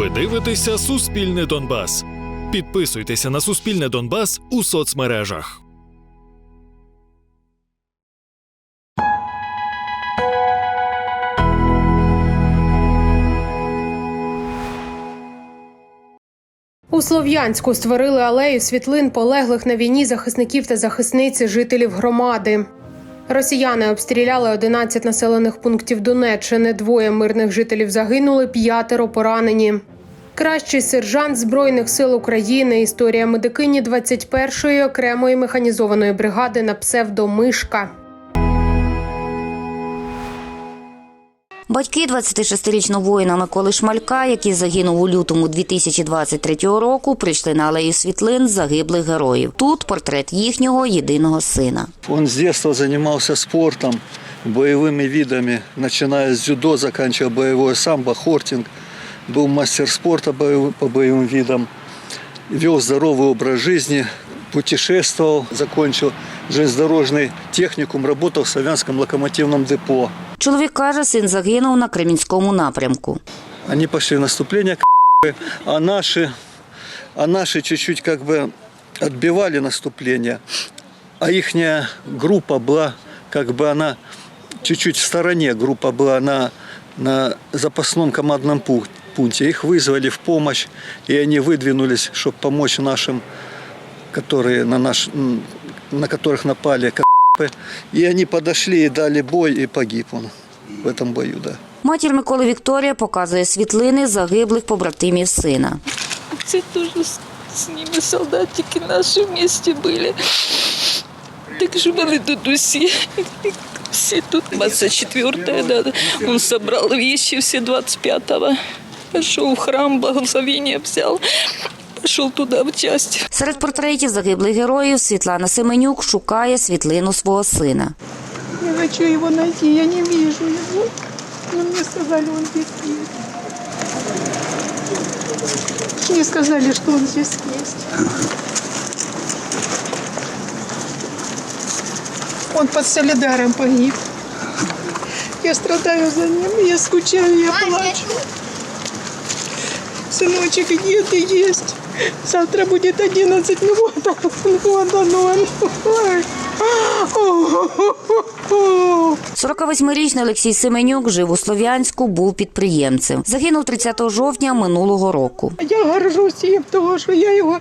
Ви дивитеся Суспільне Донбас. Підписуйтеся на Суспільне Донбас у соцмережах. У Слов'янську створили алею світлин полеглих на війні захисників та захисниць і жителів громади. Росіяни обстріляли 11 населених пунктів Донеччини. Двоє мирних жителів загинули, п'ятеро поранені. Кращий сержант Збройних сил України. Історія медикині 21-ї окремої механізованої бригади на псевдо Батьки 26-річного воїна Миколи Шмалька, який загинув у лютому 2023 року, прийшли на алею світлин загиблих героїв. Тут портрет їхнього єдиного сина. Он с детства занимался спортом, боевыми видами, начиная с дзюдо, заканчивая боевое самбо, хортинг. Был мастер спорта боев- по боевым видам, вел здоровый образ жизни, путешествовал, закончил железнодорожный техникум, работал в Славянском локомотивном депо. Чоловік каже, син загинув на Кремінському напрямку. Они пошли в наступление, а наши, а наши чуть-чуть как бы отбивали наступление, а ихняя группа была, как бы она чуть-чуть в стороне, группа была на, на запасном командном пу- пункте. Их вызвали в помощь, и они выдвинулись, чтобы помочь нашим, которые на, наш, м, на которых напали. И они подошли и дали бой, и погиб он в этом бою, да. Матір Миколи Вікторія показує світлини загиблих побратимів сина. Це тоже с, с ними солдатики наши вместе были. Так же были тут усі. Все тут 24 да, он собрал вещи все 25-го. Пошел в храм, благословение взял. Пошел туда в часть. Серед портретів загиблих героїв Світлана Семенюк шукає світлину свого сина. Я хочу его найти, я не вижу его. Но мне сказали, он здесь есть. Мне сказали, что он здесь есть. Он под Солидаром погиб. Я страдаю за ним, я скучаю, я плачу. Сыночек, где ты есть? Завтра будет 11 года. Года, но он... Ой. 48-річний Олексій Семенюк жив у Слов'янську, був підприємцем. Загинув 30 жовтня минулого року. Я горжусь їм, тому що я його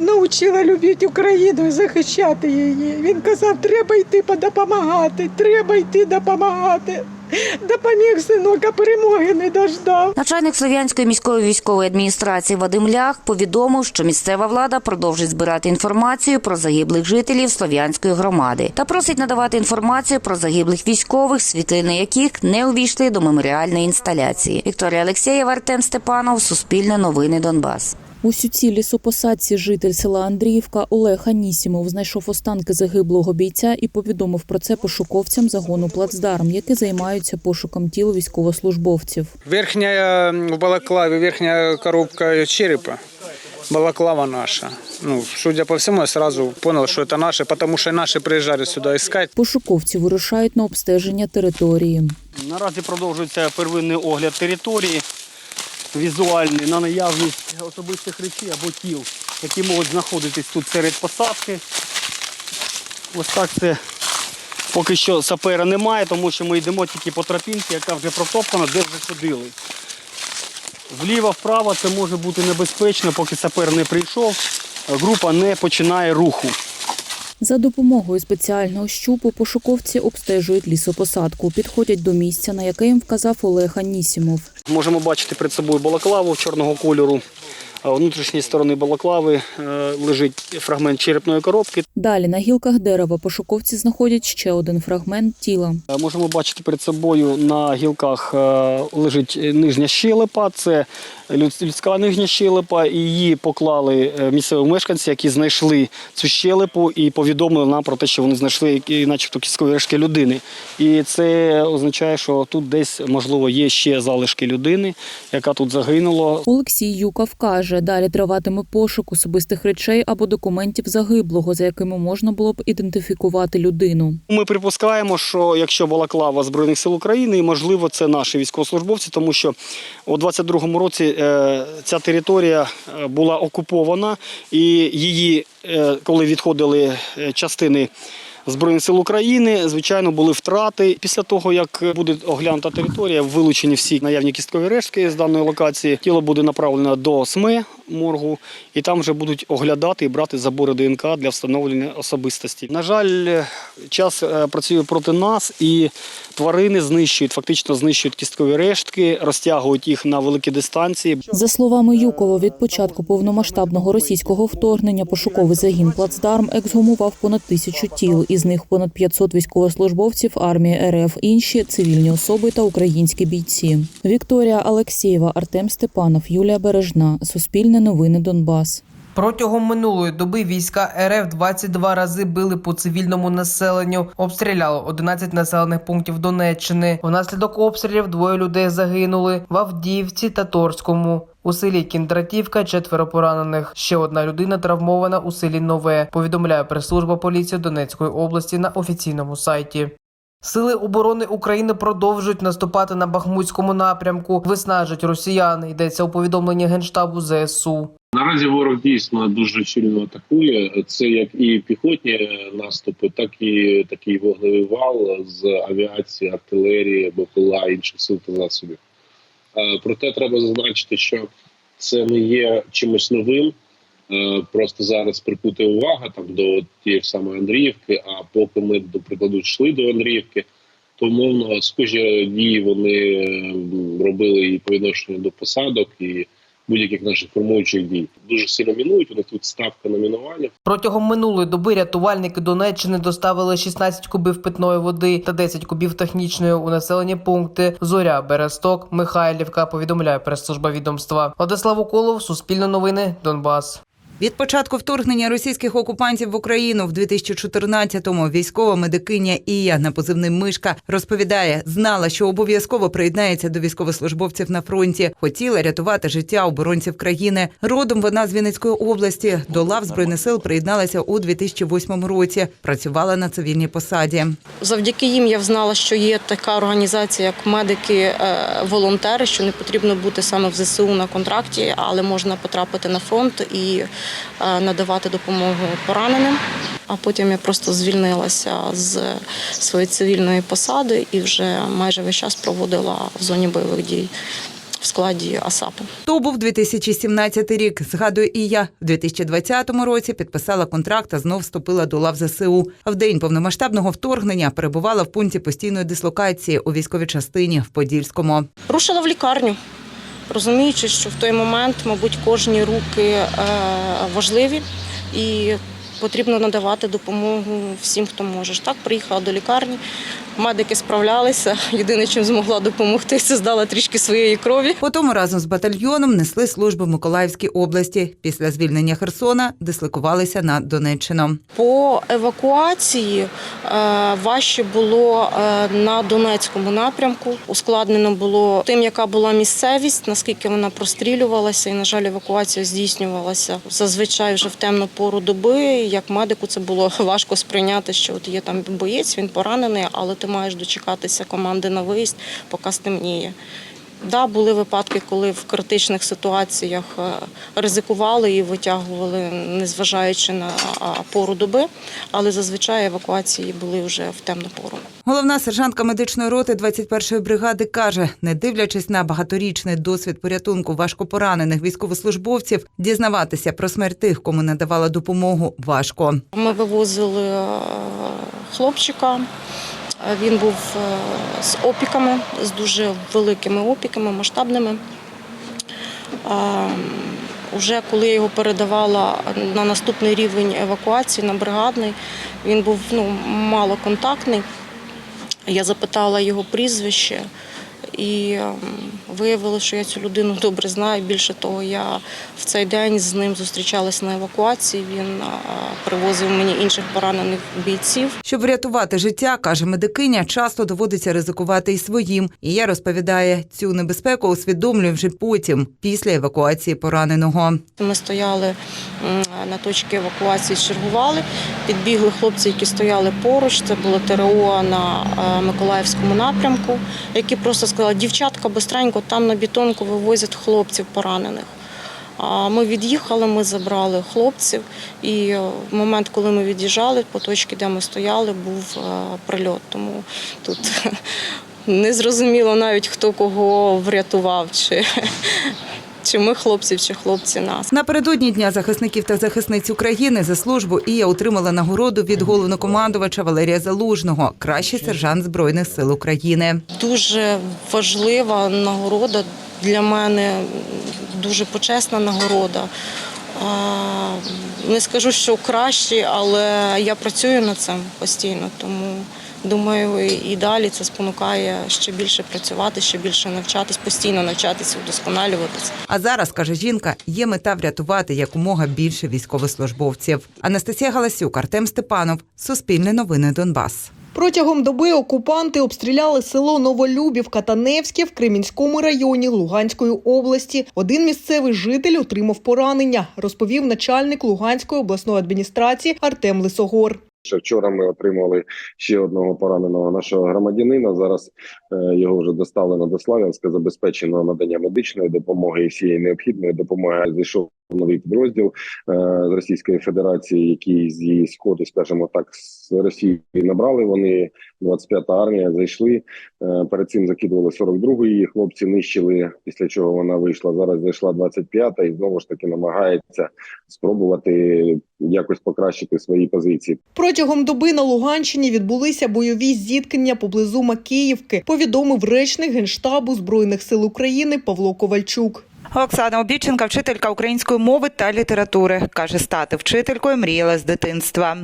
навчила любити Україну і захищати її. Він казав, треба йти допомагати, треба йти допомагати. Допоміг синок, а перемоги не дождав. Начальник Слов'янської міської військової адміністрації Вадим Лях повідомив, що місцева влада продовжить збирати інформацію про загиблих жителів Слов'янської громади та просить надавати інформацію про загиблих військових, світлини яких не увійшли до меморіальної інсталяції. Вікторія Алексєєва, Артем Степанов, Суспільне новини Донбас. У сюці лісопосадці житель села Андріївка Олег Анісімов знайшов останки загиблого бійця і повідомив про це пошуковцям загону Плацдарм, які займаються пошуком тіл військовослужбовців. Верхняя м, в балаклаве, верхняя коробка черепа. Балаклава наша. Ну, судя по всему, я сразу понял, что это наши, потому что наши приезжали сюда искать. Пошуковці вирушають на обстеження території. Наразі продовжується первинний огляд території, візуальний на наявність особистих речей або тіл, які можуть знаходитись тут серед посадки. Ось так це поки що сапера немає, тому що ми йдемо тільки по тропінці, яка вже протоптана, де вже ходили. Вліво, вправо це може бути небезпечно, поки сапер не прийшов, група не починає руху. За допомогою спеціального щупу пошуковці обстежують лісопосадку, підходять до місця, на яке їм вказав Олег Анісімов. Можемо бачити перед собою балаклаву чорного кольору. А Внутрішньої сторони балаклави е, лежить фрагмент черепної коробки. Далі на гілках дерева пошуковці знаходять ще один фрагмент тіла. Е, Можемо бачити перед собою на гілках е, лежить нижня щелепа. Це людська нижня щелепа. І її поклали е, місцеві мешканці, які знайшли цю щелепу і повідомили нам про те, що вони знайшли начебто кісткові рештки людини. І це означає, що тут десь можливо є ще залишки людини, яка тут загинула. Олексій Юков каже, далі триватиме пошук особистих речей або документів загиблого, за якими можна було б ідентифікувати людину. Ми припускаємо, що якщо балаклава Збройних сил України, можливо це наші військовослужбовці, тому що у 22-му році ця територія е, була окупована, і її, е, коли відходили е, частини. Збройних сил України, звичайно, були втрати. Після того, як буде оглянута територія, вилучені всі наявні кісткові рештки з даної локації, тіло буде направлено до СМЕ моргу, і там вже будуть оглядати і брати забори ДНК для встановлення особистості. На жаль, час е, працює проти нас, і тварини знищують, фактично знищують кісткові рештки, розтягують їх на великі дистанції. За словами Юкова, від початку повномасштабного російського вторгнення пошуковий загін Плацдарм ексгумував понад тисячу тіл, із них понад 500 військовослужбовців армії РФ, інші цивільні особи та українські бійці. Вікторія Алексєєва, Артем Степанов, Юлія Бережна. Суспільне новини Донбас. Протягом минулої доби війська РФ 22 рази били по цивільному населенню, обстріляли 11 населених пунктів Донеччини. Внаслідок обстрілів двоє людей загинули в Авдіївці та Торському. У селі Кіндратівка четверо поранених. Ще одна людина травмована у селі Нове. Повідомляє прес-служба поліції Донецької області на офіційному сайті. Сили оборони України продовжують наступати на Бахмутському напрямку, виснажують росіян. Йдеться у повідомленні генштабу ЗСУ. Наразі ворог дійсно дуже щільно атакує. Це як і піхотні наступи, так і такий вогневий вал з авіації, артилерії, БПЛА, інших сил та засобів. Е, Проте треба зазначити, що це не є чимось новим. Е, Просто зараз прикута увага там до тієї ж самої Андріївки. А поки ми до прикладу йшли до Андріївки, то умовно схожі дії вони робили і по відношенню до посадок, і будь-яких наших формуючих дій. Дуже сильно мінують. У них тут ставка на мінування. Протягом минулої доби рятувальники Донеччини доставили 16 кубів питної води та 10 кубів технічної у населені пункти Зоря, Бересток, Михайлівка. Повідомляє прес-служба відомства. Владислав Уколов, Суспільне новини, Донбас. Від початку вторгнення російських окупантів в Україну в 2014-му військова медикиня Ія на позивний Мишка розповідає, знала, що обов'язково приєднається до військовослужбовців на фронті. Хотіла рятувати життя оборонців країни. Родом вона з Вінницької області. До лав збройних сил приєдналася у 2008 році. Працювала на цивільній посаді. Завдяки їм я знала, що є така організація, як медики-волонтери, що не потрібно бути саме в ЗСУ на контракті, але можна потрапити на фронт і е, надавати допомогу пораненим. А потім я просто звільнилася з своєї цивільної посади і вже майже весь час проводила в зоні бойових дій в складі АСАПу. То був 2017 рік. Згадує і я. В 2020 році підписала контракт та знов вступила до лав ЗСУ. В день повномасштабного вторгнення перебувала в пункті постійної дислокації у військовій частині в Подільському. Рушила в лікарню, розуміючи, що в той момент, мабуть, кожні руки е, важливі. І потрібно надавати допомогу всім, хто може. Так, приїхала до лікарні, медики справлялися. Єдине, чим змогла допомогти, це здала трішки своєї крові. Потім разом з батальйоном несли служби в Миколаївській області. Після звільнення Херсона дислокувалися на Донеччину. По евакуації е, важче було е, на Донецькому напрямку. Ускладнено було тим, яка була місцевість, наскільки вона прострілювалася, і, на жаль, евакуація здійснювалася зазвичай вже в темну пору доби. Як медику це було важко сприйняти, що от є там боєць, він поранений, але ти маєш дочекатися команди на виїзд, поки стемніє. Да, були випадки, коли в критичних ситуаціях е, ризикували і витягували, незважаючи на пору доби, але зазвичай евакуації були вже в темну пору. Головна сержантка медичної роти 21-ї бригади каже, не дивлячись на багаторічний досвід порятунку важкопоранених військовослужбовців, дізнаватися про смерть тих, кому надавала допомогу, важко. Ми вивозили е, хлопчика. Е, Він був е, з опіками, з дуже великими опіками, масштабними. А, Уже коли я його передавала на наступний рівень евакуації, на бригадний, він був ну, малоконтактний. Я запитала його прізвище, І ем, виявилося, що я цю людину добре знаю. Більше того, я в цей день з ним зустрічалася на евакуації. Він привозив мені інших поранених бійців. Щоб врятувати життя, каже медикиня, часто доводиться ризикувати і своїм. І я розповідає, цю небезпеку усвідомлює вже потім, після евакуації пораненого. Ми стояли на точці евакуації, чергували. Підбігли хлопці, які стояли поруч. Це було ТРО на е, Миколаївському напрямку, які просто сказали, дівчатка, бистренько, там на бітонку вивозять хлопців поранених. А Ми від'їхали, ми забрали хлопців, і е, в момент, коли ми від'їжджали, по точці, де ми стояли, був е, прильот. Тому тут не зрозуміло навіть хто кого врятував, чи, чи ми хлопців, чи хлопці нас. Напередодні дня захисників та захисниць України за службу Ія отримала нагороду від головнокомандувача Валерія Залужного, кращий сержант збройних сил України. Дуже важлива нагорода для мене, дуже почесна нагорода. Не скажу, що краще, але я працюю над цим постійно, тому думаю, і далі це спонукає ще більше працювати, ще більше навчатись, постійно навчатися, вдосконалюватися. А зараз каже жінка, є мета врятувати якомога більше військовослужбовців. Анастасія Галасюк, Артем Степанов, Суспільне новини Донбас. Протягом доби окупанти обстріляли село Новолюбівка та Невське в Кремінському районі Луганської області. Один місцевий житель отримав поранення, розповів начальник Луганської обласної адміністрації Артем Лисогор. Ще вчора ми отримали ще одного пораненого нашого громадянина. Зараз його вже доставлено до Славянська, забезпечено надання медичної допомоги і всієї необхідної допомоги. Зайшов новий підрозділ е, з Російської Федерації, який з її сходу, скажімо так, з Росії набрали. Вони 25-та армія зайшли. Е, перед цим закидували 42-ї. Її хлопці нищили. Після чого вона вийшла. Зараз зайшла 25-та і знову ж таки намагається спробувати якось покращити свої позиції. Протягом доби на Луганщині відбулися бойові зіткнення поблизу Макіївки, повідомив речник генштабу збройних сил України Павло Ковальчук. Оксана Обіченка, вчителька української мови та літератури, каже, стати вчителькою мріяла з дитинства.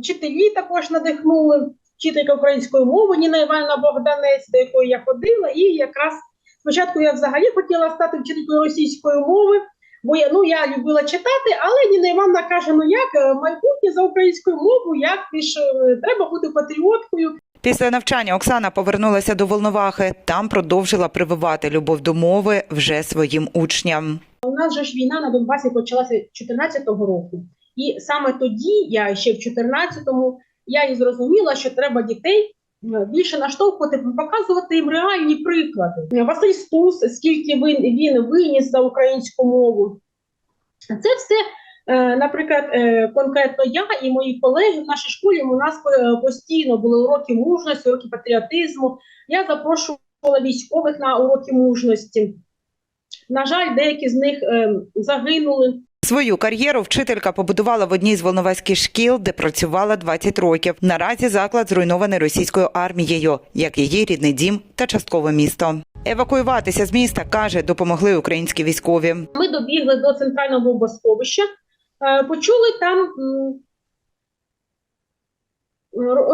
Вчителі також надихнули. Вчителька української мови Ніна Іванівна Богданець, до якої я ходила, і якраз спочатку я взагалі хотіла стати вчителькою російської мови, бо я ну я любила читати, але Ніна Івановна каже: ну як е, майбутнє за українською мовою, як ти ж е, треба бути патріоткою. Після навчання Оксана повернулася до Волновахи. Там продовжила прививати любов до мови вже своїм учням. У нас же ж війна на Донбасі почалася 14-го року, і саме тоді, я ще в 14-му, я і зрозуміла, що треба дітей е, більше наштовхувати, показувати їм реальні приклади. Василь Стус, скільки він, він виніс за українську мову. Це все, наприклад, е, конкретно я і мої колеги в нашій школі у нас е, постійно були уроки мужності, уроки патріотизму. Я запрошувала військових на уроки мужності. На жаль, деякі з них е, загинули. Свою кар'єру вчителька побудувала в одній з волноваських шкіл, де працювала 20 років. Наразі заклад зруйнований російською армією, як її рідний дім та часткове місто. Евакуюватися з міста каже, допомогли українські військові. Ми добігли до центрального бомбосховища, е, почули там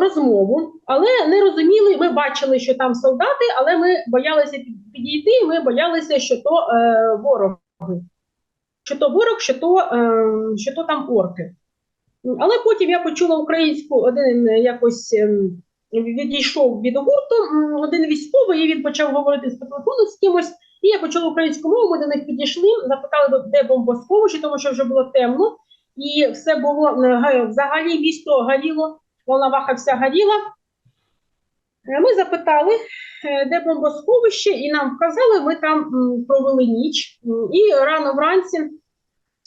розмову, але не розуміли. Ми бачили, що там солдати, але ми боялися підійти. Ми боялися, що то е, вороги, що то ворог, що то, е, що то там орки. Але потім я почула українську, один якось відійшов від гурту, один військовий, і він почав говорити з телефону з кимось. І я почула українську мову, ми до них підійшли, запитали, де бомбосховище, тому що вже було темно, і все було взагалі місто горіло, Волноваха вся горіла. Е, Ми запитали, е, де бомбосховище, і нам вказали, ми там провели ніч. І рано вранці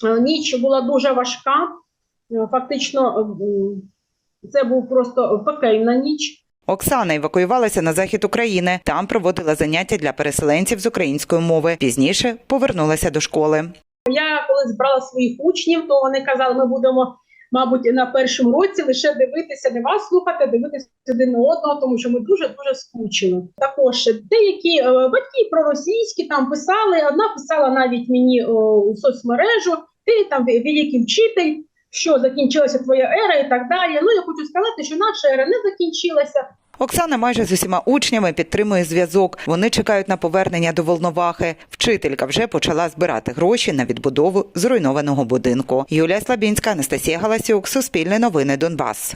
е, ніч була дуже важка. Фактично, це був просто пекельна ніч. Оксана евакуювалася на захід України. Там проводила заняття для переселенців з української мови. Пізніше повернулася до школи. Я коли збирала своїх учнів, то вони казали, ми будемо, мабуть, на першому році лише дивитися, не вас слухати, дивитися один на одного, тому що ми дуже дуже скучили. Також деякі е, батьки проросійські там писали. Одна писала навіть мені у соцмережу, ти там великий вчитель. Що закінчилася твоя ера і так далі. Ну я хочу сказати, що наша ера не закінчилася. Оксана майже з усіма учнями підтримує зв'язок. Вони чекають на повернення до Волновахи. Вчителька вже почала збирати гроші на відбудову зруйнованого будинку. Юлія Слабінська, Анастасія Галасюк, Суспільне новини Донбас.